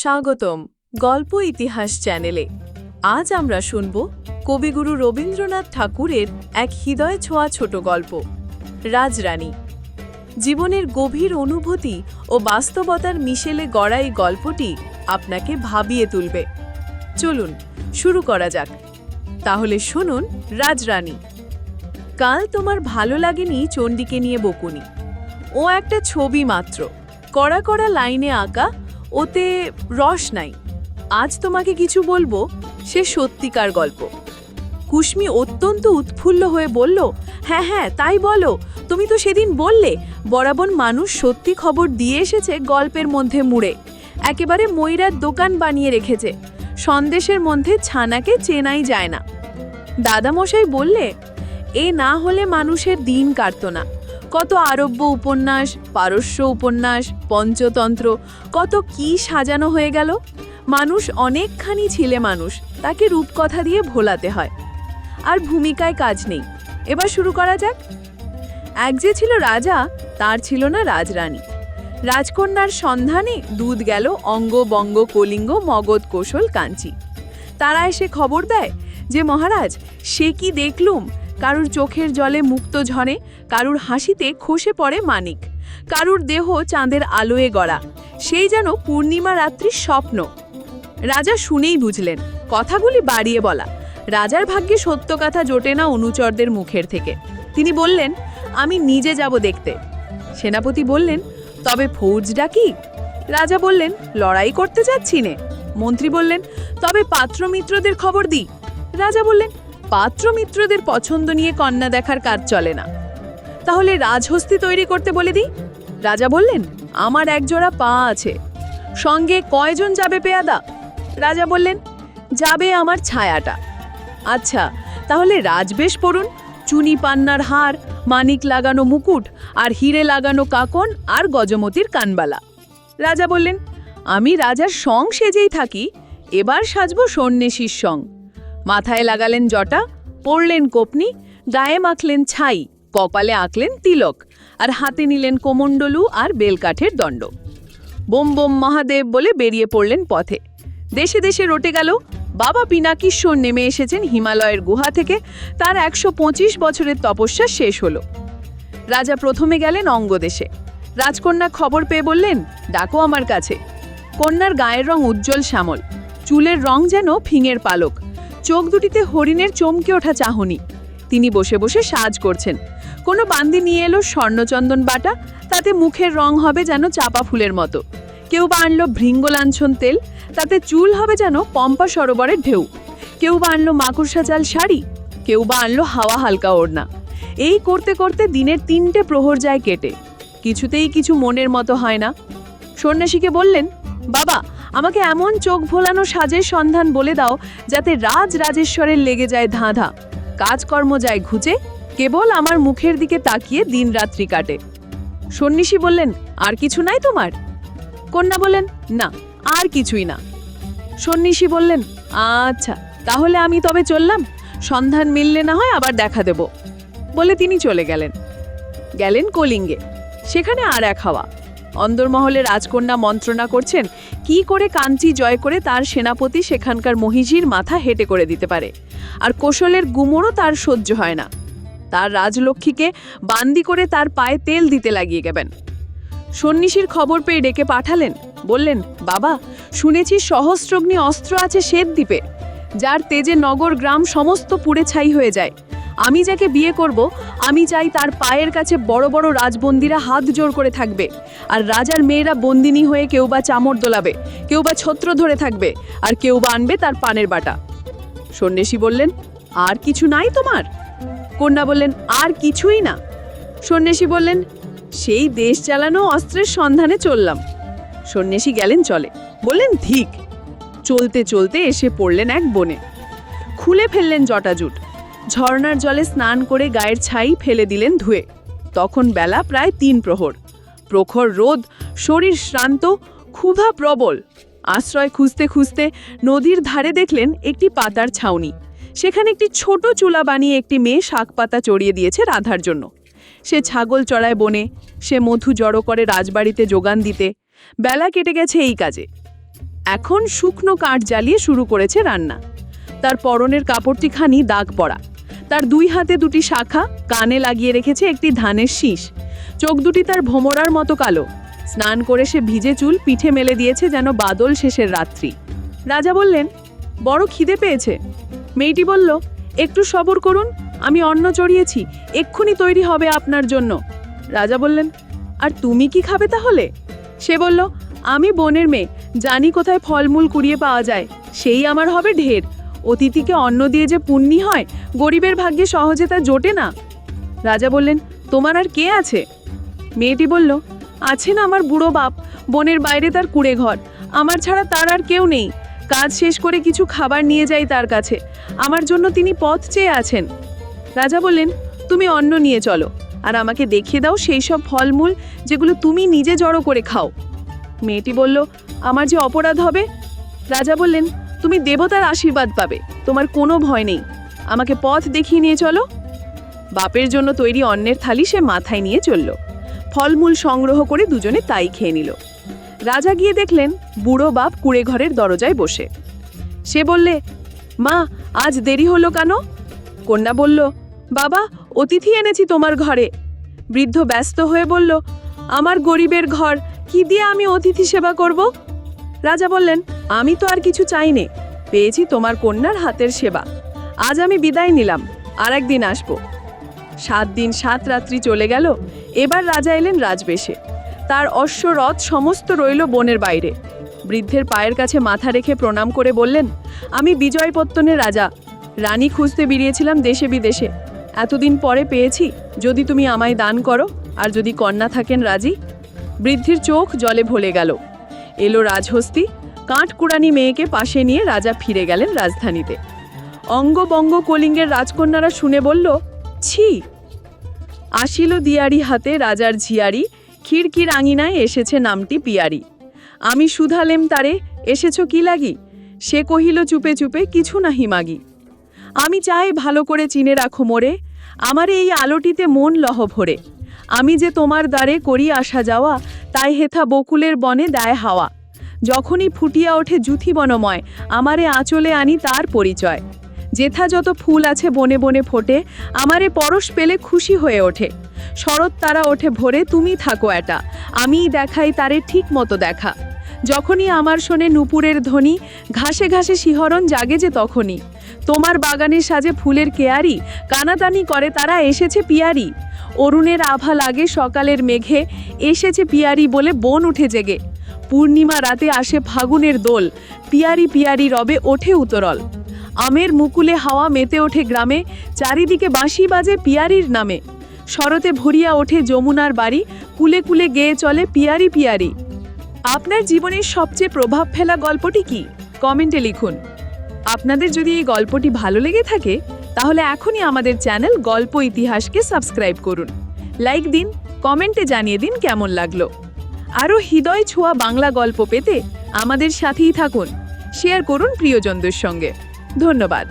স্বাগতম গল্প ইতিহাস চ্যানেলে। আজ আমরা শুনব কবিগুরু রবীন্দ্রনাথ ঠাকুরের এক হৃদয় ছোঁয়া ছোট গল্প, রাজরানী। জীবনের গভীর অনুভূতি ও বাস্তবতার মিশেলে গড়া এই গল্পটি আপনাকে ভাবিয়ে তুলবে। চলুন, শুরু করা যাক। তাহলে শুনুন, রাজরানী। কাল তোমার ভালো লাগেনি চণ্ডীকে নিয়ে বকুনি। ও একটা ছবি মাত্র, কড়া কড়া লাইনে আঁকা ওতে রস নাই। আজ তোমাকে কিছু বলব, সে সত্যিকার গল্প। কুশ্মি অত্যন্ত উৎফুল্ল হয়ে বলল হ্যাঁ হ্যাঁ তাই বলো। তুমি তো সেদিন বললে, বরাবর মানুষ সত্যি খবর দিয়ে এসেছে গল্পের মধ্যে মুড়ে। একেবারে ময়রার দোকান বানিয়ে রেখেছে। সন্দেশের মধ্যে ছানাকে চেনাই যায় না। দাদামশাই বললে, এ না হলে মানুষের দিন কাটত না। কত আরব্য উপন্যাস, পারস্য উপন্যাস, পঞ্চতন্ত্র, কত কি সাজানো হয়ে গেল? মানুষ অনেকখানি ছিলে মানুষ, তাকে রূপকথা দিয়ে ভোলাতে হয়। আর ভূমিকায় কাজ নেই। এবার শুরু করা যাক। এক যে ছিল রাজা, তার ছিল না রাজরানী। রাজকন্যার সন্ধানে দুধ গেল অঙ্গ, বঙ্গ, কলিঙ্গ, মগধ, কোশল, কাঞ্চি। তারা এসে খবর দেয় যে মহারাজ, সে কি দেখলুম? কারুর চোখের জলে মুক্ত ঝরে, কারুর হাসিতে খসে পড়ে মানিক। কারুর দেহ চাঁদের আলোয় গড়া। সেই যেন পূর্ণিমা রাত্রির স্বপ্ন। রাজা শুনেই বুঝলেন, কথাগুলি বাড়িয়ে বলা। রাজার ভাগ্যে সত্য কথা জোটে না অনুচরদের মুখের থেকে। তিনি বললেন, আমি নিজে যাব দেখতে। সেনাপতি বললেন, তবে ফৌজ ডাকি রাজা বললেন, লড়াই করতে যাচ্ছি নে। মন্ত্রী বললেন, তবে পাত্রমিত্রদের খবর দিই। রাজা বললেন পাত্রমিত্রদের পছন্দ নিয়ে কন্যা দেখার কাজ চলে না। তাহলে রাজহস্তি তৈরি করতে বলে দিই? রাজা বললেন, আমার একজোড়া পা আছে। সঙ্গে কয়জন যাবে পেয়াদা? রাজা বললেন, যাবে আমার ছায়াটা। আচ্ছা তাহলে রাজবেশ পড়ুন। চুনি পান্নার হার, মানিক লাগানো মুকুট, আর হিরে লাগানো কাকন, আর গজমতির কানবালা। রাজা বললেন, আমি রাজার সং সেজেই থাকি, এবার সাজব সন্ন্যাসীর সং মাথায় লাগালেন জটা পরলেন কোপনি, গায়ে মাখলেন ছাই, কপালে আঁকলেন তিলক, আর হাতে নিলেন কোমণ্ডলু আর বেলকাঠের দণ্ড। বোম বোম মহাদেব বলে বেরিয়ে পড়লেন পথে। দেশে দেশে রটে গেল, বাবা পিনাকিশ্বর নেমে এসেছেন হিমালয়ের গুহা থেকে, তার একশো পঁচিশ বছরের তপস্যা শেষ হলো। রাজা প্রথমে গেলেন অঙ্গদেশে। রাজকন্যা খবর পেয়ে বললেন, ডাকো আমার কাছে। কন্যার গায়ের রং উজ্জ্বল শ্যামল, চুলের রং যেন ফিঙের পালক। চোখ দুটিতে হরিণের চমকে ওঠা চাহনি। তিনি বসে বসে সাজ করছেন। কোনো বান্দি নিয়ে এলো স্বর্ণচন্দন বাটা, তাতে মুখের রং হবে যেন চাপা ফুলের মতো। কেউ বা আনলো ভৃঙ্গলাঞ্ছন তেল, তাতে চুল হবে যেন পম্পা সরোবরের ঢেউ। কেউ বা আনলো মাকুড়সা চাল শাড়ি, কেউ বা আনলো হাওয়া হালকা ওড়না। এই করতে করতে দিনের তিনটে প্রহর যায় কেটে। কিছুতেই কিছু মনের মতো হয় না। সন্ন্যাসীকে বললেন, বাবা আমাকে এমন চোখ ভোলানো সাজের সন্ধান বলে দাও যাতে রাজ রাজেশ্বরের লেগে যায় ধাঁধা। কাজকর্ম যায় ঘুচে, কেবল আমার মুখের দিকে তাকিয়ে দিন রাত্রি কাটে। সন্ন্যাসী বললেন, আর কিছু নাই তোমার? কন্যা বললেন, না, আর কিছুই না। সন্ন্যাসী বললেন আচ্ছা তাহলে আমি তবে চললাম। সন্ধান মিললে না হয় আবার দেখা দেব। বলে তিনি চলে গেলেন। গেলেন কলিঙ্গে। সেখানে আর এক হাওয়া। অন্দরমহলে রাজকন্যা মন্ত্রণা করছেন, কি করে কাঞ্চি জয় করে তার সেনাপতি সেখানকার মহিষীর মাথা হেঁটে করে দিতে পারে? আর কোশলের গুমরও তার সহ্য হয় না। তার রাজলক্ষ্মীকে বান্দি করে তার পায়ে তেল দিতে লাগিয়ে গেবেন। সন্ন্যাসীর খবর পেয়ে ডেকে পাঠালেন। বললেন, বাবা, শুনেছি সহস্রগ্নি অস্ত্র আছে শ্বেত দ্বীপে যার তেজে নগর গ্রাম সমস্ত পুড়ে ছাই হয়ে যায়। আমি যাকে বিয়ে করব, আমি চাই তার পায়ের কাছে বড় বড় রাজবন্দিরা হাত জোর করে থাকবে। আর রাজার মেয়েরা বন্দিনী হয়ে কেউ বা চামড় দোলাবে, কেউ বা ছত্র ধরে থাকবে, আর কেউ বা আনবে তার পানের বাটা। সন্ন্যাসী বললেন, আর কিছু নাই তোমার? কন্যা বললেন, আর কিছুই না। সন্ন্যাসী বললেন, সেই দেশ চালানো অস্ত্রের সন্ধানে চললাম। সন্ন্যাসী গেলেন চলে। বললেন ঠিক চলতে চলতে এসে পড়লেন এক বনে। খুলে ফেললেন জটাজুট। ঝর্ণার জলে স্নান করে গায়ের ছাই ফেলে দিলেন ধুয়ে। তখন বেলা প্রায় তিন প্রহর। প্রখর রোদ, শরীর শ্রান্ত, ক্ষুধা প্রবল। আশ্রয় খুঁজতে খুঁজতে নদীর ধারে দেখলেন একটি পাতার ছাউনি। সেখানে একটি ছোট চুলা বানিয়ে একটি মেয়ে শাক পাতা চড়িয়ে দিয়েছে রাধার জন্য। সে ছাগল চড়ায় বনে, সে মধু জড়ো করে রাজবাড়িতে যোগান দিতে। বেলা কেটে গেছে এই কাজে। এখন শুকনো কাঠ জ্বালিয়ে শুরু করেছে রান্না। তার পরনের কাপড়টি খানি দাগ পড়া। তার দুই হাতে দুটি শাখা, কানে লাগিয়ে রেখেছে একটি ধানের শীষ। চোখ দুটি তার ভোমরার মতো কালো। স্নান করে সে ভিজে চুল পিঠে মেলে দিয়েছে যেন বাদল শেষের রাত্রি। রাজা বললেন, বড় খিদে পেয়েছে। মেয়েটি বলল, একটু সবর করুন, আমি অন্ন চড়িয়েছি, এক্ষুনি তৈরি হবে আপনার জন্য। রাজা বললেন, আর তুমি কি খাবে তাহলে? সে বলল, আমি বনের মেয়ে, জানি কোথায় ফলমূল কুড়িয়ে পাওয়া যায়, সেই আমার হবে ঢের। অতিথিকে অন্ন দিয়ে যে পুণ্যি হয়, গরিবের ভাগ্যে সহজে তা জোটে না। রাজা বললেন, তোমার আর কে আছে? মেয়েটি বলল আছে না আমার বুড়ো বাপ, বনের বাইরে তার কুড়ে ঘর। আমার ছাড়া তার আর কেউ নেই। কাজ শেষ করে কিছু খাবার নিয়ে যাই তার কাছে। আমার জন্য তিনি পথ চেয়ে আছেন। রাজা বললেন, তুমি অন্ন নিয়ে চলো, আর আমাকে দেখিয়ে দাও সেই সব ফলমূল যেগুলো তুমি নিজে জড়ো করে খাও। মেয়েটি বলল, আমার যে অপরাধ হবে? রাজা বললেন তুমি দেবতার আশীর্বাদ পাবে। তোমার কোনো ভয় নেই। আমাকে পথ দেখিয়ে নিয়ে চলো। বাপের জন্য তৈরি অন্নের থালি সে মাথায় নিয়ে চলল। ফলমূল সংগ্রহ করে দুজনে তাই খেয়ে নিল। রাজা গিয়ে দেখলেন, বুড়ো বাপ কুড়ে ঘরের দরজায় বসে। সে বললে, মা, আজ দেরি হলো কেন? কন্যা বলল, বাবা, অতিথি এনেছি তোমার ঘরে। বৃদ্ধ ব্যস্ত হয়ে বলল, আমার গরিবের ঘর, কি দিয়ে আমি অতিথি সেবা করব? রাজা বললেন আমি তো আর কিছু চাই নে পেয়েছি তোমার কন্যার হাতের সেবা। আজ আমি বিদায় নিলাম আর একদিন আসব। সাত দিন সাত রাত্রি চলে গেল, এবার রাজা এলেন রাজবেশে। তার অশ্বরথ সমস্ত রইল বনের বাইরে। বৃদ্ধের পায়ের কাছে মাথা রেখে প্রণাম করে বললেন, আমি বিজয়পত্তনের রাজা। রানী খুঁজতে বেরিয়েছিলাম দেশে বিদেশে। এতদিন পরে পেয়েছি, যদি তুমি আমায় দান করো, আর যদি কন্যা থাকেন রাজি? বৃদ্ধির চোখ জলে ভলে গেল। এলো রাজহস্তি কাঠকুড়ানি মেয়েকে পাশে নিয়ে রাজা ফিরে গেলেন রাজধানীতে। অঙ্গবঙ্গ কলিঙ্গের রাজকন্যারা শুনে বলল, ছি। আসিল দিয়ারি হাতে রাজার ঝিয়ারি খিড়কির আঙিনায় এসেছে নামটি পিয়ারি। আমি সুধালেম তারে, এসেছ কি লাগি? সে কহিল, চুপে চুপে কিছু নাহি মাগি। আমি চাই ভালো করে চিনে রাখো মোরে, আমার এই আলোটিতে মন লহ ভরে। আমি যে তোমার দ্বারে করি আসা যাওয়া, তাই হেথা বকুলের বনে দেয় হাওয়া। যখনই ফুটিয়া ওঠে জুথি বনময়, আমারে আঁচলে আনি তার পরিচয়। যেথা যত ফুল আছে বনে বনে ফোটে, আমারে পরশ পেলে খুশি হয়ে ওঠে। শরৎ তারা ওঠে ভোরে, তুমি থাকো এটা আমিই দেখাই তারে ঠিক মতো দেখা। যখনই আমার শোনে নুপুরের ধ্বনি, ঘাসে ঘাসে শিহরণ জাগে যে তখনই। তোমার বাগানের সাজে ফুলের কেয়ারি কানাতানি করে তারা এসেছে পিয়ারি। অরুণের আভা লাগে সকালের মেঘে, এসেছে পিয়ারি বলে বন উঠে জেগে। পূর্ণিমা রাতে আসে ফাগুনের দোল। পিয়ারি পিয়ারি রবে ওঠে উতরল। আমের মুকুলে হাওয়া মেতে ওঠে গ্রামে, চারিদিকে বাঁশি বাজে পিয়ারির নামে। শরতে ভরিয়া ওঠে যমুনার বাড়ি, কুলে কুলে গেয়ে চলে পিয়ারি পিয়ারি। আপনার জীবনের সবচেয়ে প্রভাব ফেলা গল্পটি কি? কমেন্টে লিখুন। আপনাদের যদি এই গল্পটি ভালো লেগে থাকে, তাহলে এখনই আমাদের চ্যানেল গল্প ইতিহাসকে সাবস্ক্রাইব করুন। লাইক দিন, কমেন্টে জানিয়ে দিন কেমন লাগল। আরও হৃদয় ছোঁয়া বাংলা গল্প পেতে আমাদের সাথেই থাকুন। শেয়ার করুন প্রিয়জনদের সঙ্গে। ধন্যবাদ।